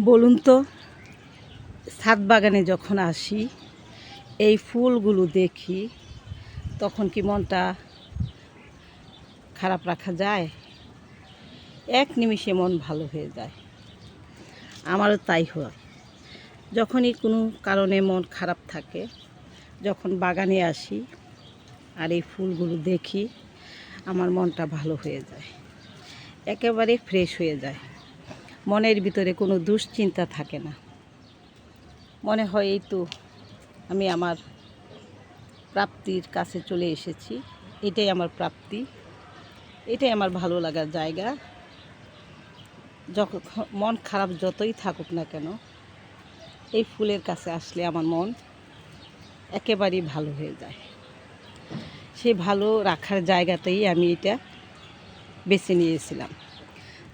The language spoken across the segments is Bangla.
বলুন তো, ছাদ বাগানে যখন আসি, এই ফুলগুলো দেখি, তখন কি মনটা খারাপ রাখা যায়? এক নিমিষে মন ভালো হয়ে যায়। আমারও তাই হয়। যখনই কোনো কারণে মন খারাপ থাকে, যখন বাগানে আসি আর এই ফুলগুলো দেখি, আমার মনটা ভালো হয়ে যায়। একেবারে ফ্রেশ হয়ে যায়। মনের ভিতরে কোনো দুশ্চিন্তা থাকে না। মনে হয় এই তো আমি আমার প্রাপ্তির কাছে চলে এসেছি। এটাই আমার প্রাপ্তি। এটাই আমার ভালো লাগার জায়গা। যখন মন খারাপ যতই থাকুক না কেন, এই ফুলের কাছে আসলে আমার মন একেবারেই ভালো হয়ে যায়। সেই ভালো রাখার জায়গাতেই আমি এটা বেছে নিয়েছিলাম।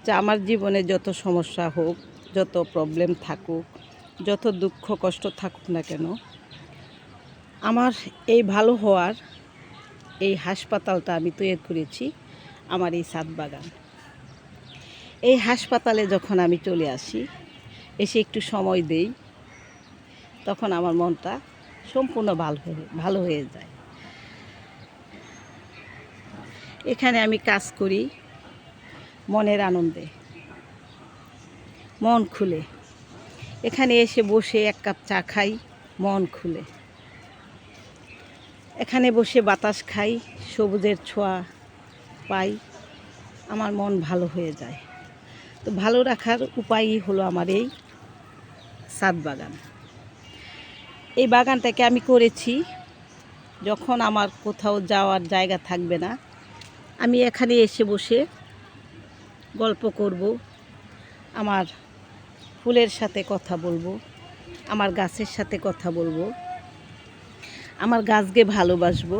যে আমার জীবনে যত সমস্যা হোক, যত প্রবলেম থাকুক, যত দুঃখ, কষ্ট থাকুক না কেন, আমার এই ভালো হওয়ার এই হাসপাতালটা আমি তৈরি করেছি আমার এই সাত বাগান। এই হাসপাতালে যখন আমি চলে আসি, এসে একটু সময় দেই, তখন আমার মনটা সম্পূর্ণ ভালো হয়ে ভালো হয়ে যায়। এখানে আমি কাজ করি মনের আনন্দে। মন খুলে। এখানে এসে বসে এক কাপ চা খাই, মন খুলে। এখানে বসে বাতাস খাই, সবুজের ছোঁয়া পাই, আমার মন ভালো হয়ে যায়। তো ভালো রাখার উপায়ই হলো আমার এই সাত বাগান। এই বাগানটাকে আমি করেছি যখন আমার কোথাও যাওয়ার জায়গা থাকবে না। আমি এখানে এসে বসে গল্প করব, আমার ফুলের সাথে কথা বলব, আমার গাছের সাথে কথা বলব, আমার গাছকে ভালোবাসবো,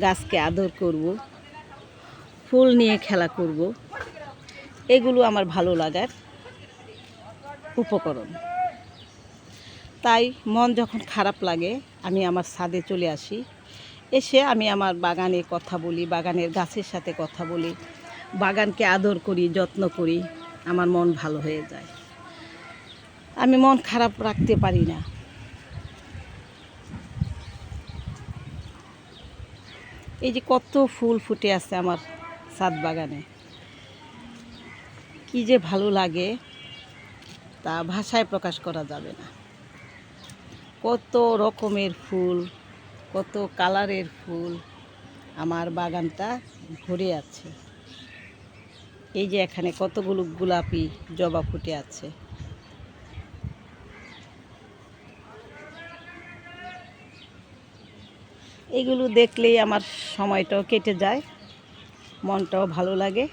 গাছকে আদর করব, ফুল নিয়ে খেলা করব। এগুলো আমার ভালো লাগার উপকরণ। তাই মন যখন খারাপ লাগে, আমি আমার ছাদে চলে আসি। এসে আমি আমার বাগানে কথা বলি, বাগানের গাছের সাথে কথা বলি। বাগানকে আদর করি, যত্ন করি, আমার মন ভালো হয়ে যায়। আমি মন খারাপ রাখতে পারি না। এই যে কত ফুল ফুটে আছে আমার ছাদ বাগানে। কি যে ভালো লাগে, তা ভাষায় প্রকাশ করা যাবে না। কত রকমের ফুল, কত কালারের ফুল আমার বাগানটা ভরে আছে। এই যে এখানে কতগুলো গোলাপি জবা ফুটে আছে। এগুলো দেখলেই আমার সময়টাও কেটে যায়, মনটাও ভালো লাগে,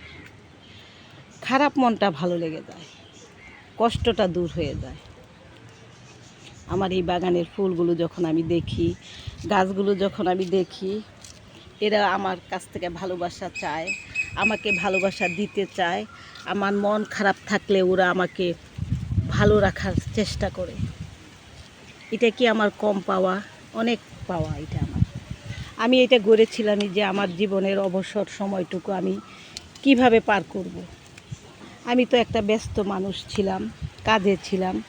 খারাপ মনটা ভালো লেগে যায়, কষ্টটা দূর হয়ে যায়। আমার এই বাগানের ফুলগুলো যখন আমি দেখি, গাছগুলো যখন আমি দেখি, এরা আমার কাছ থেকে ভালোবাসা চায় আমাকে ভালোবাসা দিতে চায়। আমার মন খারাপ থাকলে ওরা আমাকে ভালো রাখার চেষ্টা করে। এটা কি আমার কম পাওয়া? অনেক পাওয়া এটা আমার। আমি এটা গড়েছিলামই যে আমার জীবনের অবসর সময়টুকু আমি কীভাবে পার করব। আমি তো একটা ব্যস্ত মানুষ ছিলাম, কাজে ছিলাম।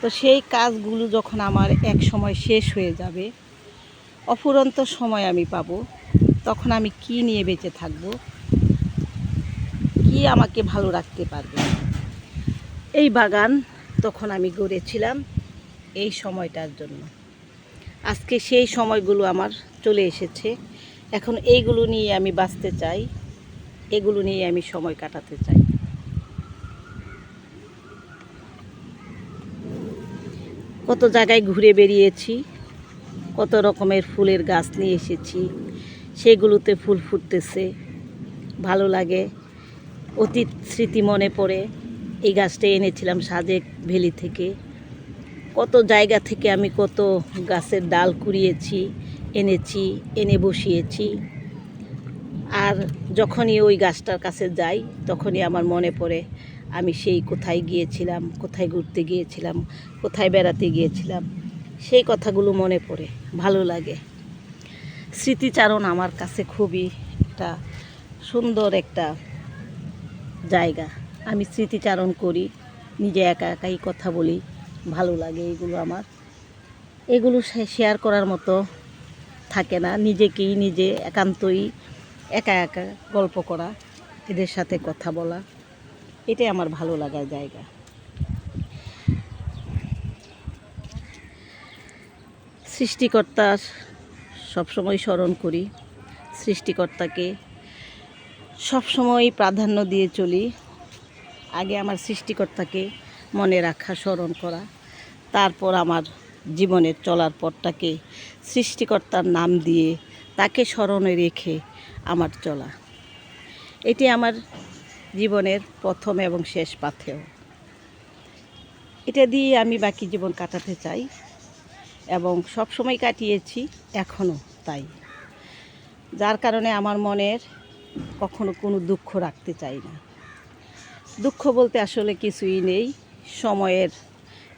তো সেই কাজগুলো যখন আমার এক সময় শেষ হয়ে যাবে, অফুরন্ত সময় আমি পাব। তখন আমি কি নিয়ে বেঁচে থাকব? কি আমাকে ভালো রাখতে পারবে। এই বাগান তখন আমি গড়েছিলাম এই সময়টার জন্য। আজকে সেই সময়গুলো আমার চলে এসেছে। এখন এইগুলো নিয়ে আমি বাঁচতে চাই, এগুলো নিয়ে আমি সময় কাটাতে চাই। কত জায়গায় ঘুরে বেরিয়েছি, কত রকমের ফুলের গাছ নিয়ে এসেছি, সেগুলোতে ফুল ফুটতেছে, ভালো লাগে। অতীত স্মৃতি মনে পড়ে। এই গাছটা এনেছিলাম সাজেক ভ্যালি থেকে। কত জায়গা থেকে আমি কত গাছের ডাল কুড়িয়েছি, এনেছি, এনে বসিয়েছি। আর যখনই ওই গাছটার কাছে যাই, তখনই আমার মনে পড়ে, আমি সেই কোথায় গিয়েছিলাম, কোথায় ঘুরতে গিয়েছিলাম, কোথায় বেড়াতে গিয়েছিলাম, সেই কথাগুলো মনে পড়ে, ভালো লাগে। স্মৃতিচারণ আমার কাছে খুবই একটা সুন্দর একটা জায়গা। আমি স্মৃতিচারণ করি, নিজে একা একাই কথা বলি, ভালো লাগে এগুলো আমার। এগুলো শেয়ার করার মতো থাকে না, নিজেকেই নিজে একান্তই একা একা গল্প করা, এদের সাথে কথা বলা, এটাই আমার ভালো লাগার জায়গা। সৃষ্টিকর্তার সবসময় স্মরণ করি, সৃষ্টিকর্তাকে সবসময় প্রাধান্য দিয়ে চলি। আগে আমার সৃষ্টিকর্তাকে মনে রাখা, স্মরণ করা, তারপর আমার জীবনের চলার পথটাকে সৃষ্টিকর্তার নাম দিয়ে তাকে স্মরণে রেখে আমার চলা। এটি আমার জীবনের প্রথম এবং শেষ পাথেয়। এটা দিয়ে আমি বাকি জীবন কাটাতে চাই এবং সব সময় কাটিয়েছি, এখনও তাই। যার কারণে আমার মনের কখনো কোনো দুঃখ রাখতে চাই না। দুঃখ বলতে আসলে কিছুই নেই। সময়ের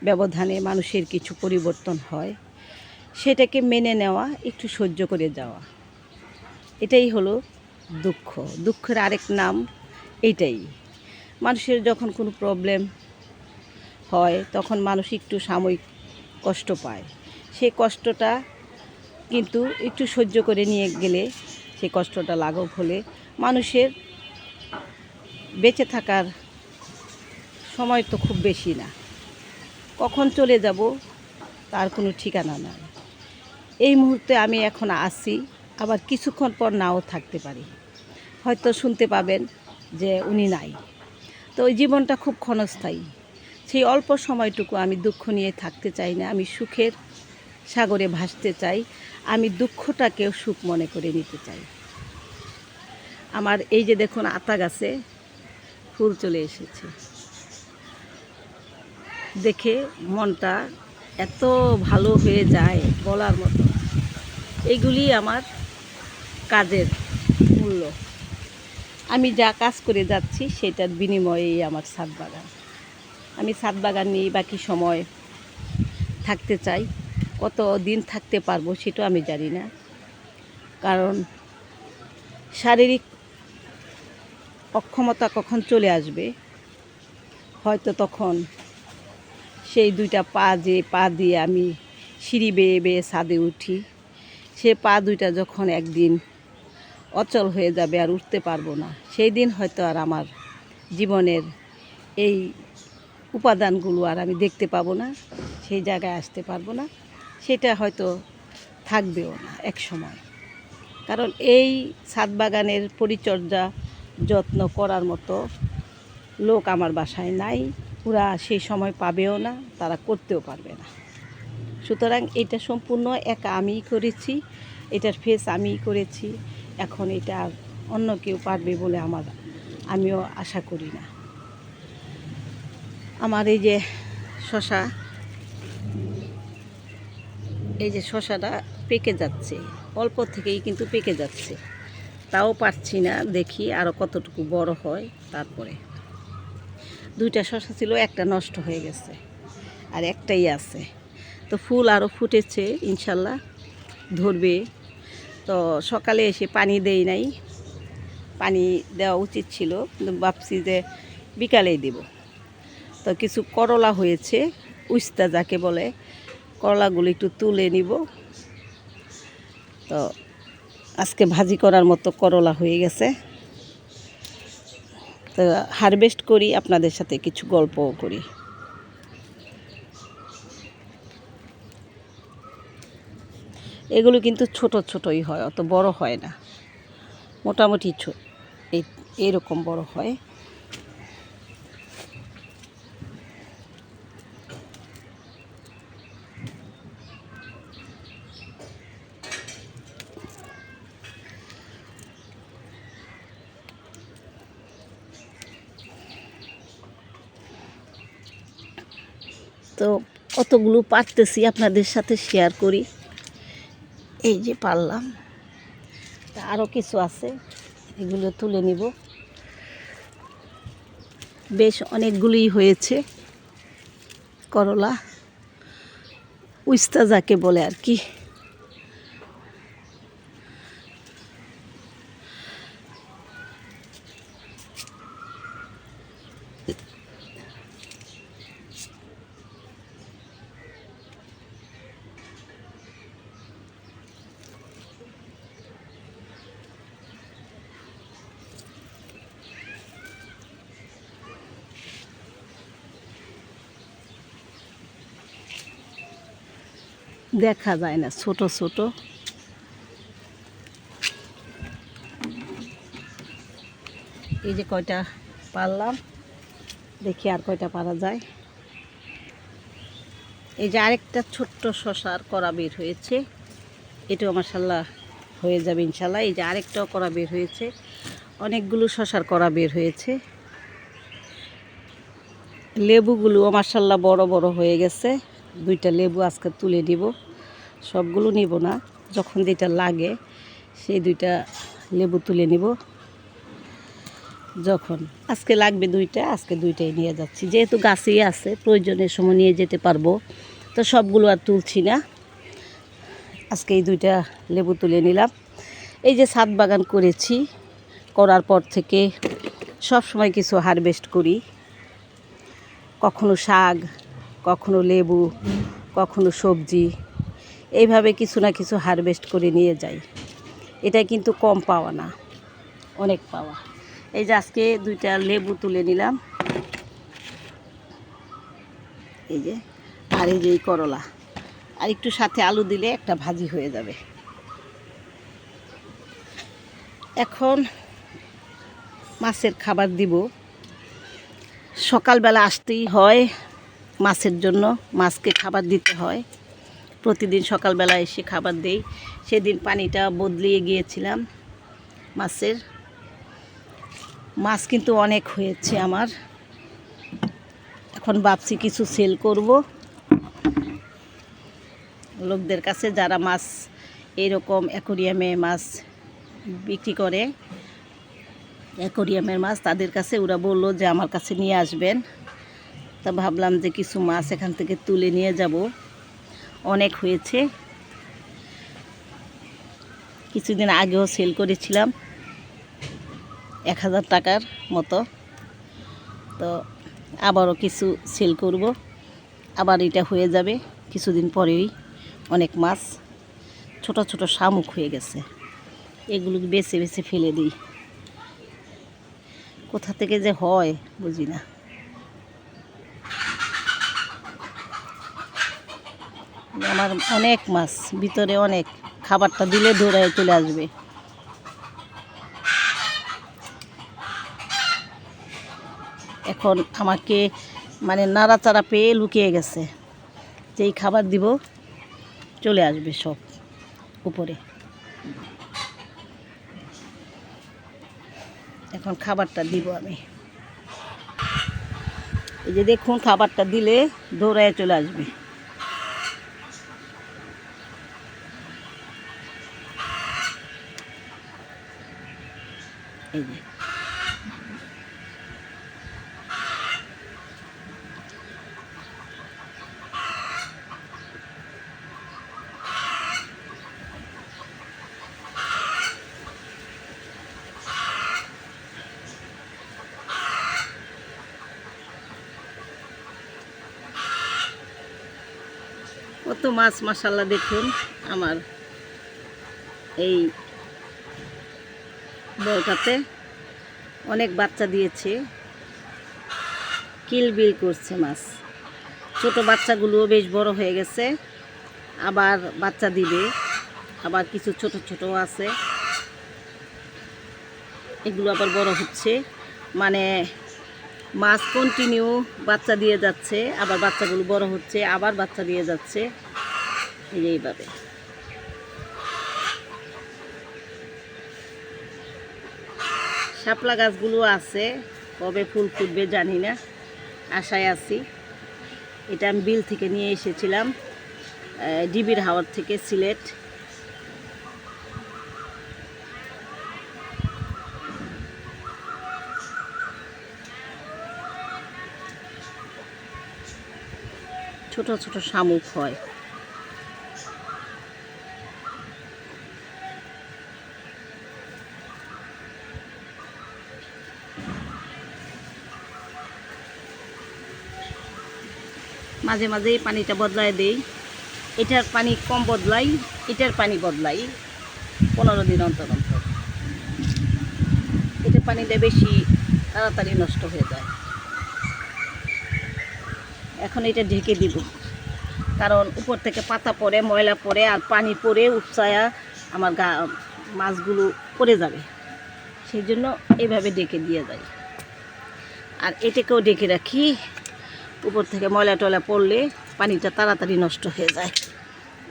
ব্যবধানে মানুষের কিছু পরিবর্তন হয়। সেটাকে মেনে নেওয়া, একটু সহ্য করে যাওয়া। এটাই হলো দুঃখ। দুঃখের আরেক নাম এইটাই মানুষের যখন কোনো প্রবলেম হয়, তখন মানুষ একটু সাময়িক কষ্ট পায়। সেই কষ্টটা কিন্তু একটু সহ্য করে নিয়ে গেলে সেই কষ্টটা লাঘব হলে মানুষের বেঁচে থাকার সময় তো খুব বেশি না। কখন চলে যাব তার কোনো ঠিকানা নাই। এই মুহূর্তে আমি এখন আসি আবার কিছুক্ষণ পর নাও থাকতে পারি। হয়তো শুনতে পাবেন যে উনি নাই। তো ওই জীবনটা খুব ক্ষণস্থায়ী। সেই অল্প সময়টুকু আমি দুঃখ নিয়ে থাকতে চাই না, আমি সুখের সাগরে ভাসতে চাই, আমি দুঃখটাকেও সুখ মনে করে নিতে চাই। আমার এই যে দেখুন আতা গাছে ফুল চলে এসেছে। দেখে মনটা এত ভালো হয়ে যায় বলার মতো। এগুলি আমার কাজের মূল্য। আমি যা কাজ করে যাচ্ছি সেটার বিনিময়েই আমার ছাদ বাগান। আমি ছাদ বাগান নিয়ে বাকি সময় থাকতে চাই। কত দিন থাকতে পারব সেটাও আমি জানি না। কারণ শারীরিক অক্ষমতা কখন চলে আসবে? হয়তো তখন সেই দুইটা পা যে পা দিয়ে আমি সিঁড়ি বেয়ে বেয়ে ছাদে উঠি, সে পা দুইটা যখন একদিন অচল হয়ে যাবে আর উঠতে পারব না, সেই দিন হয়তো আর আমার জীবনের এই উপাদানগুলো আর আমি দেখতে পাবো না, সেই জায়গায় আসতে পারব না, সেটা হয়তো থাকবেও না এক সময়। কারণ এই ছাদ বাগানের পরিচর্যা যত্ন করার মতো লোক আমার বাসায় নাই। ওরা সেই সময় পাবেও না, তারা করতেও পারবে না। সুতরাং এটা সম্পূর্ণ একা আমিই করেছি, এটার ফেস আমিই করেছি। এখন এটা অন্য কেউ পারবে বলে আমার, আমিও আশা করি না। আমার এই যে শশা, এই যে শশাটা পেকে যাচ্ছে, অল্প থেকেই কিন্তু পেকে যাচ্ছে। তাও পারছি না, দেখি আরও কতটুকু বড় হয় তারপরে। দুইটা শশা ছিল, একটা নষ্ট হয়ে গেছে আর একটাই আছে। তো ফুল আরও ফুটেছে, ইনশাল্লাহ ধরবে। তো সকালে এসে পানি দেই নাই, পানি দেওয়া উচিত ছিল, কিন্তু ভাবছি যে বিকালেই দেব। তো কিছু করলা হয়েছে, উস্তা যাকে বলে, করলাগুলো একটু তুলে নিব। তো আজকে ভাজি করার মতো করলা হয়ে গেছে। তো হারভেস্ট করি, আপনাদের সাথে কিছু গল্পও করি। এগুলো কিন্তু ছোট ছোটই হয়, অত বড় হয় না। মোটামুটি এই এরকম বড় হয় তো কতগুলো পারতেছি আপনাদের সাথে শেয়ার করি। এই যে পারলাম। আরও কিছু আছে, এগুলো তুলে নিব। বেশ অনেকগুলোই হয়েছে। করলা। উস্তা যাকে বলে আর কি। দেখা যায় না, ছোট ছোট। এই যে কয়টা পারলাম, দেখি আর কয়টা পারা যায়। এই যে আরেকটা ছোট্ট শশার করা বের হয়েছে, এটাও মাসাল্লাহ হয়ে যাবে ইনশাল্লাহ এই যে আরেকটাও করা বের হয়েছে, অনেকগুলো শশার করা বের হয়েছে। লেবুগুলোও মাসাল্লাহ বড় বড় হয়ে গেছে। দুইটা লেবু আজকে তুলে নিব। সবগুলো নিব না। যখন যেটা লাগে, সেই দুইটা লেবু তুলে নিব। যখন আজকে লাগবে দুইটা, আজকে দুইটাই নিয়ে যাচ্ছি। যেহেতু গাছেই আছে, প্রয়োজনের সময় নিয়ে যেতে পারব। তো সবগুলো আর তুলছি না। আজকে এই দুইটা লেবু তুলে নিলাম। এই যে ছাদ বাগান করেছি, করার পর থেকে সব সময় কিছু হারভেস্ট করি। কখনো শাক, কখনো লেবু, কখনো সবজি। এইভাবে কিছু না কিছু হারভেস্ট করে নিয়ে যাই। এটা কিন্তু কম পাওয়া না, অনেক পাওয়া। এই যে আজকে দুইটা লেবু তুলে নিলাম। এই যে, আর এই যে এই করলা। আর একটু সাথে আলু দিলে একটা ভাজি হয়ে যাবে। এখন মাছের খাবার দিব। সকালবেলা আসতেই হয় মাছের জন্য, মাছকে খাবার দিতে হয়। প্রতিদিন সকালবেলা এসে খাবার দেই। সেদিন পানিটা বদলিয়ে গিয়েছিলাম মাছের। মাছ কিন্তু অনেক হয়েছে আমার। এখন ভাবছি কিছু সেল করব। লোকদের কাছে যারা মাছ, এরকম অ্যাকোরিয়ামে মাছ বিক্রি করে অ্যাকোরিয়ামের মাছ, তাদের কাছে ওরা বলল যে আমার কাছে নিয়ে আসবেন। তা ভাবলাম যে কিছু মাছ এখান থেকে তুলে নিয়ে যাব। অনেক হয়েছে। কিছুদিন আগেও সেল করেছিলাম। এক হাজার টাকার মতো। তো আবারও কিছু সেল করব। আবার এটা হয়ে যাবে কিছুদিন পরেই, অনেক মাছ। ছোট ছোট শামুক হয়ে গেছে। এগুলো বেছে বেছে ফেলে দিই। কোথা থেকে যে হয়, বুঝি না। আমার অনেক মাছ, ভিতরে অনেক। খাবারটা দিলে দৌড়ায় চলে আসবে। এখন আমাকে মানে নাড়াচাড়া পেয়ে লুকিয়ে গেছে। যেই খাবার দিব, চলে আসবে সব উপরে। এখন খাবারটা দিব আমি। এই যে দেখুন, খাবারটা দিলে দৌড়ায় চলে আসবে। কত মাছ মাসাল্লাহ দেখুন আমার এই বউটাতে অনেক বাচ্চা দিয়েছে। কিলবিল করছে মাছ। ছোট বাচ্চাগুলোও বেশ বড় হয়ে গেছে। আবার বাচ্চা দিবে। আবার কিছু ছোট ছোট আছে। এগুলো আবার বড় হচ্ছে। মানে মাছ কন্টিনিউ বাচ্চা দিয়ে যাচ্ছে। আবার বাচ্চাগুলো বড় হচ্ছে, আবার বাচ্চা দিয়ে যাচ্ছে। এইভাবে। শাপলা গাছগুলো আছে, কবে ফুল ফুটবে জানি না, আশায় আছি। এটা আমি বিল থেকে নিয়ে এসেছিলাম ডিবির হাওয়ার থেকে সিলেট। ছোট ছোট শামুক হয়। মাঝে মাঝে এই পানিটা বদলায় দেই। এটার পানি কম বদলাই, এটার পানি বদলাই পনেরো দিন অন্তর অন্তর। এটার পানিটা বেশি তাড়াতাড়ি নষ্ট হয়ে যায়। এখন এটা ঢেকে দিব। কারণ উপর থেকে পাতা পড়ে, ময়লা পড়ে আর পানি পড়ে, উপসায়া আমার গা, মাছগুলো পড়ে যাবে। সেই জন্য এইভাবে ডেকে দিয়ে যাই। আর এটাকেও ডেকে রাখি। উপর থেকে ময়লা টয়লা পড়লে পানিটা তাড়াতাড়ি নষ্ট হয়ে যায়।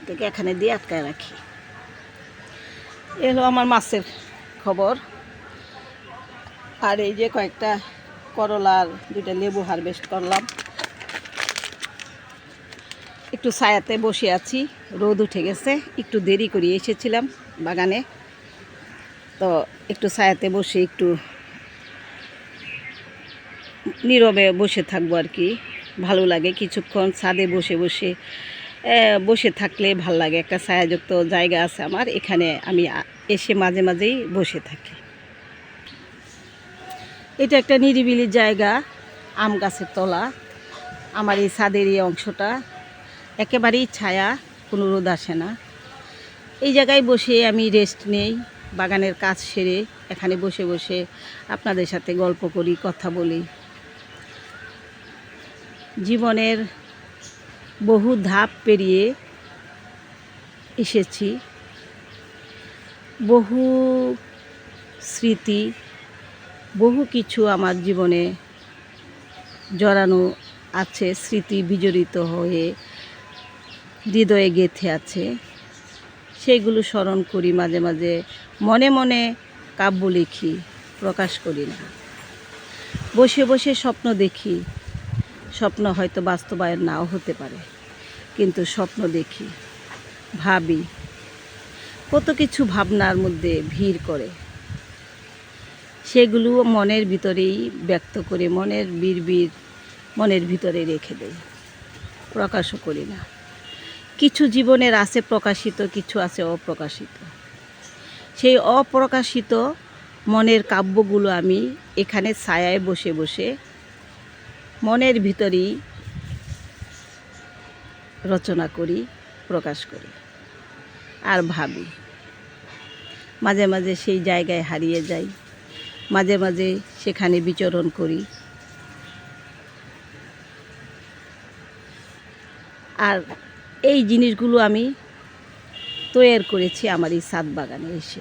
এটাকে এখানে দিয়ে আটকায় রাখি। এ হলো আমার মাছের খবর। আর এই যে কয়েকটা করলার দুইটা লেবু হারভেস্ট করলাম। একটু ছায়াতে বসে আছি, রোদ উঠে গেছে, একটু দেরি করে এসেছিলাম বাগানে। তো একটু ছায়াতে বসে একটু নীরবে বসে থাকব আর কি। ভালো লাগে কিছুক্ষণ ছাদে বসে বসে বসে থাকলে ভালো লাগে। একটা ছায়াযুক্ত জায়গা আছে আমার, এখানে আমি এসে মাঝে মাঝেই বসে থাকি। এটা একটা নিরিবিলি জায়গা, আম গাছের তলা। আমার এই ছাদের এই অংশটা একেবারেই ছায়া, কোনো রোদ আসে না। এই জায়গায় বসে আমি রেস্ট নেই, বাগানের কাজ সেরে এখানে বসে বসে আপনাদের সাথে গল্প করি, কথা বলি। জীবনের বহু ধাপ পেরিয়ে এসেছি। বহু স্মৃতি, বহু কিছু আমার জীবনে জড়ানো আছে, স্মৃতি বিজড়িত হয়ে হৃদয়ে গেঁথে আছে। সেইগুলো স্মরণ করি, মাঝে মাঝে মনে মনে কাব্য লিখি, প্রকাশ করি না। বসে বসে স্বপ্ন দেখি স্বপ্ন হয়তো বাস্তবায়ন নাও হতে পারে, কিন্তু স্বপ্ন দেখি, ভাবি, কত কিছু ভাবনার মধ্যে ভিড় করে। সেগুলো মনের ভিতরেই ব্যক্ত করে মনের বীর মনের ভিতরে রেখে দেয় প্রকাশও করি না। কিছু জীবনের আছে প্রকাশিত, কিছু আছে অপ্রকাশিত। সেই অপ্রকাশিত মনের কাব্যগুলো আমি এখানে ছায়ায় বসে বসে মনের ভিতরেই রচনা করি, প্রকাশ করি আর ভাবি। মাঝে মাঝে সেই জায়গায় হারিয়ে যাই, মাঝে মাঝে সেখানে বিচরণ করি। আর এই জিনিসগুলো আমি তৈরি করেছি আমার এই সাত বাগানে এসে।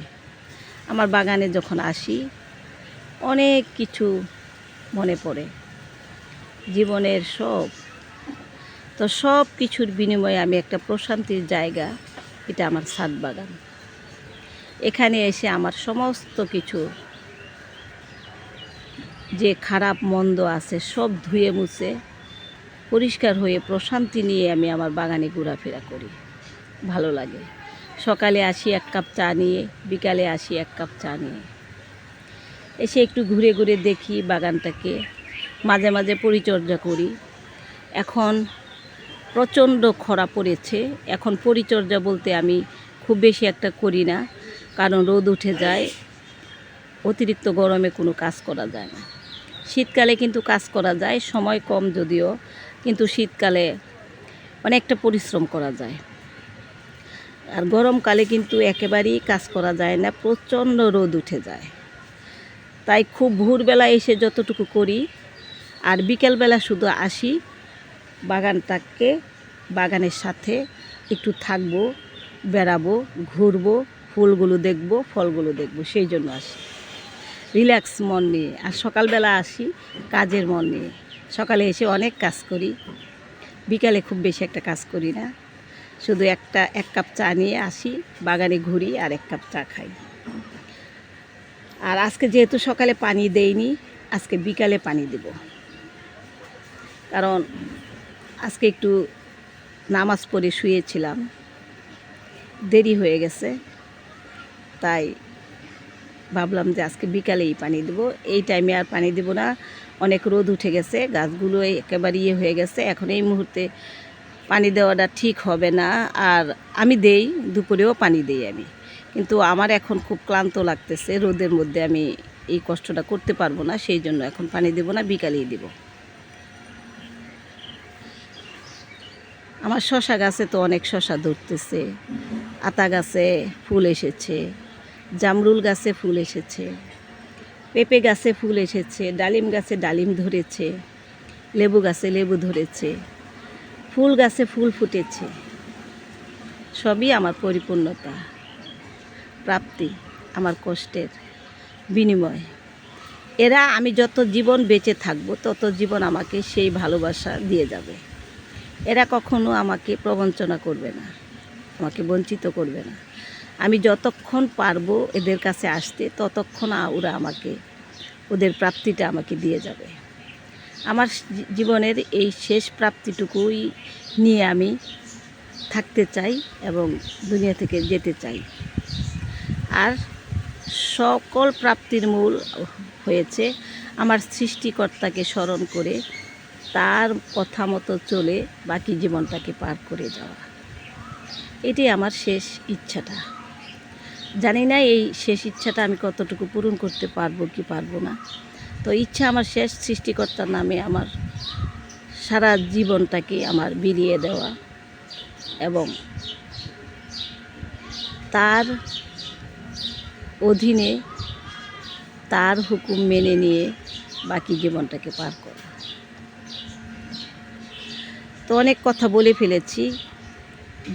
আমার বাগানে যখন আসি, অনেক কিছু মনে পড়ে। জীবনের সব। তো সব কিছুর বিনিময়ে আমি একটা প্রশান্তির জায়গা, এটা আমার সাত বাগান। এখানে এসে আমার সমস্ত কিছু, যে খারাপ মন্দ আছে সব ধুয়ে মুছে, পরিষ্কার হয়ে প্রশান্তি নিয়ে আমি আমার বাগানে ঘোরাফেরা করি। ভালো লাগে। সকালে আসি এক কাপ চা নিয়ে, বিকালে আসি এক কাপ চা নিয়ে। এসে একটু ঘুরে ঘুরে দেখি বাগানটাকে। মাঝে মাঝে পরিচর্যা করি। এখন প্রচণ্ড খরা পড়েছে। এখন পরিচর্যা বলতে আমি খুব বেশি একটা করি না, কারণ রোদ উঠে যায়, অতিরিক্ত গরমে কোনো কাজ করা যায় না। শীতকালে কিন্তু কাজ করা যায়, সময় কম যদিও, কিন্তু শীতকালে অনেকটা পরিশ্রম করা যায়। আর গরমকালে কিন্তু একেবারেই কাজ করা যায় না, প্রচণ্ড রোদ উঠে যায়। তাই খুব ভোরবেলা এসে যতটুকু করি আর বিকেলবেলা শুধু আসি বাগানটাকে, বাগানের সাথে একটু থাকব, বেড়াবো, ঘুরবো, ফুলগুলো দেখব, ফলগুলো দেখব, সেই জন্য আসি। রিল্যাক্স মন নিয়ে। আর সকালবেলা আসি কাজের মন নিয়ে। সকালে এসে অনেক কাজ করি। বিকালে খুব বেশি একটা কাজ করি না। শুধু একটা, এক কাপ চা নিয়ে আসি, বাগানে ঘুরি আর এক কাপ চা খাই। আর আজকে যেহেতু সকালে পানি দেইনি, আজকে বিকালে পানি দেব। কারণ আজকে একটু নামাজ পড়ে শুয়েছিলাম। দেরি হয়ে গেছে। তাই ভাবলাম যে আজকে বিকালেই পানি দেবো। এই টাইমে আর পানি দেবো না। অনেক রোদ উঠে গেছে, গাছগুলো একেবারে ইয়ে হয়ে গেছে। এখন এই মুহূর্তে পানি দেওয়াটা ঠিক হবে না। আর আমি দেই, দুপুরেও পানি দেই আমি। কিন্তু আমার এখন খুব ক্লান্ত লাগতেছে। রোদের মধ্যে আমি এই কষ্টটা করতে পারব না। সেই জন্য এখন পানি দেবো না, বিকালেই দেব। আমার শশা গাছে তো অনেক শশা ধরতেছে, আতা গাছে ফুল এসেছে, জামরুল গাছে ফুল এসেছে, পেঁপে গাছে ফুল এসেছে, ডালিম গাছে ডালিম ধরেছে, লেবু গাছে লেবু ধরেছে, ফুল গাছে ফুল ফুটেছে। সবই আমার পরিপূর্ণতা, প্রাপ্তি, আমার কষ্টের বিনিময়। এরা আমি যত জীবন বেঁচে থাকব, তত জীবন আমাকে সেই ভালোবাসা দিয়ে যাবে। এরা কখনো আমাকে প্রবঞ্চনা করবে না, আমাকে বঞ্চিত করবে না। আমি যতক্ষণ পারব এদের কাছে আসতে, ততক্ষণ ওরা আমাকে, ওদের প্রাপ্তিটা আমাকে দিয়ে যাবে। আমার জীবনের এই শেষ প্রাপ্তিটুকুই নিয়ে আমি থাকতে চাই এবং দুনিয়া থেকে যেতে চাই। আর সকল প্রাপ্তির মূল হয়েছে আমার সৃষ্টিকর্তাকে স্মরণ করে তার কথা মতো চলে বাকি জীবনটাকে পার করে যাওয়া। এটাই আমার শেষ ইচ্ছাটা। জানি না এই শেষ ইচ্ছাটা আমি কতটুকু পূরণ করতে পারব কি পারব না। তো ইচ্ছা আমার শেষ সৃষ্টিকর্তার নামে আমার সারা জীবনটাকে আমার বিলিয়ে দেওয়া এবং তার অধীনে তার হুকুম মেনে নিয়ে বাকি জীবনটাকে পার করা তো অনেক কথা বলে ফেলেছি।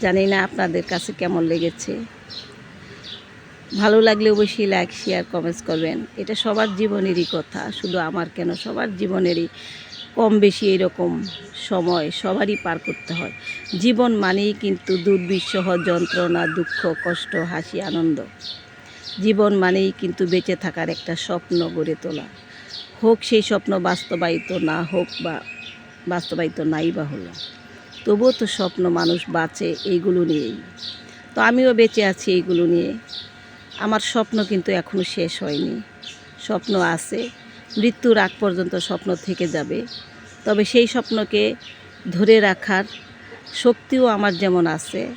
জানি না আপনাদের কাছে কেমন লেগেছে। ভালো লাগলে অবশ্যই লাইক শেয়ার কমেন্টস করবেন। এটা সবার জীবনেরই কথা, শুধু আমার কেন? সবার জীবনেরই কম বেশি এরকম সময় সবারই পার করতে হয়। জীবন মানেই কিন্তু দুর্বিষহ যন্ত্রণা, দুঃখ, কষ্ট, হাসি, আনন্দ। জীবন মানেই কিন্তু বেঁচে থাকার একটা স্বপ্ন গড়ে তোলা। হোক সেই স্বপ্ন বাস্তবায়িত না হোক বা বাস্তবায়িত নাই বা হলো। তবুও তো স্বপ্ন মানুষ বাঁচে এইগুলো নিয়েই। তো আমিও বেঁচে আছি এইগুলো নিয়ে। আমার স্বপ্ন কিন্তু এখনও শেষ হয়নি। স্বপ্ন আছে। মৃত্যুর আগ পর্যন্ত স্বপ্ন থেকে যাবে। তবে সেই স্বপ্নকে ধরে রাখার শক্তিও আমার যেমন আছে,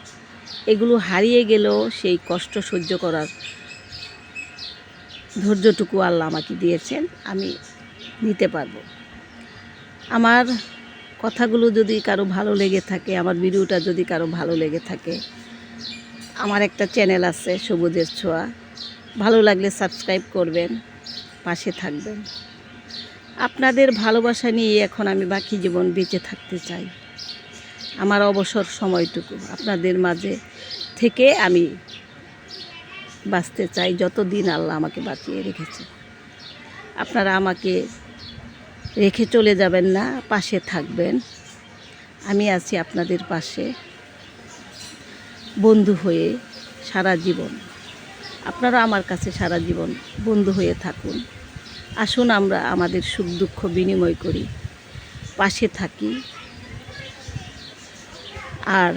এগুলো হারিয়ে গেলেও সেই কষ্ট সহ্য করার ধৈর্যটুকু আল্লাহ আমাকে দিয়েছেন, আমি নিতে পারব। আমার কথাগুলো যদি কারও ভালো লেগে থাকে, আমার ভিডিওটা যদি কারও ভালো লেগে থাকে, আমার একটা চ্যানেল আছে, সবুজের ছোঁয়া। ভালো লাগলে সাবস্ক্রাইব করবেন, পাশে থাকবেন। আপনাদের ভালোবাসা নিয়ে এখন আমি বাকি জীবন বেঁচে থাকতে চাই। আমার অবসর সময়টুকু আপনাদের মাঝে থেকে আমি বাঁচতে চাই, যতদিন আল্লাহ আমাকে বাঁচিয়ে রেখেছে। আপনারা আমাকে রেখে চলে যাবেন না, পাশে থাকবেন। আমি আছি আপনাদের পাশে, বন্ধু হয়ে সারা জীবন। আপনারা আমার কাছে সারা জীবন বন্ধু হয়ে থাকুন। আসুন আমরা আমাদের সুখ দুঃখ বিনিময় করি, পাশে থাকি। আর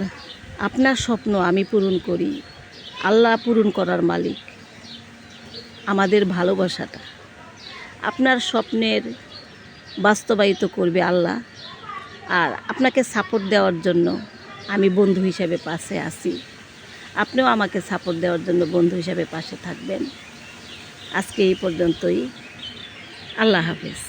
আপনার স্বপ্ন আমি পূরণ করি, আল্লাহ পূরণ করার মালিক আমাদের ভালোবাসাটা। আপনার স্বপ্নের বাস্তবায়িত করবে আল্লাহ। আর আপনাকে সাপোর্ট দেওয়ার জন্য আমি বন্ধু হিসাবে পাশে আসি আপনিও আমাকে সাপোর্ট দেওয়ার জন্য বন্ধু হিসাবে পাশে থাকবেন। আজকে এই পর্যন্তই। আল্লাহ হাফেজ।